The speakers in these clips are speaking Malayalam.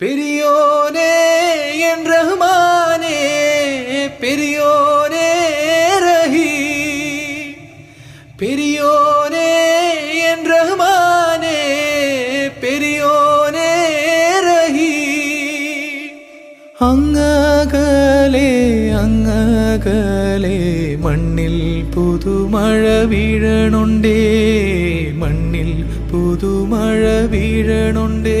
பெரியோனே என் ரஹ்மானே பெரியோனே ரஹி. பெரியோனே என் ரஹ்மானே பெரியோனே ரஹி. அங்ககலே அங்ககலே மண்ணில் புது மழ வீழனுண்டே மண்ணில் புது மழ வீழனுண்டே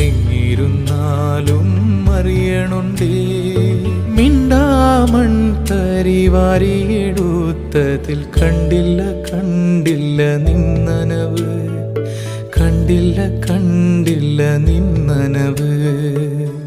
ഇങ്ങിരുന്നാലും അറിയണുണ്ടേ. മിണ്ടാമൺ തരിവാരിയെടുത്തതിൽ കണ്ടില്ല കണ്ടില്ല നിന്നനവ്. കണ്ടില്ല കണ്ടില്ല നിന്നനവ്.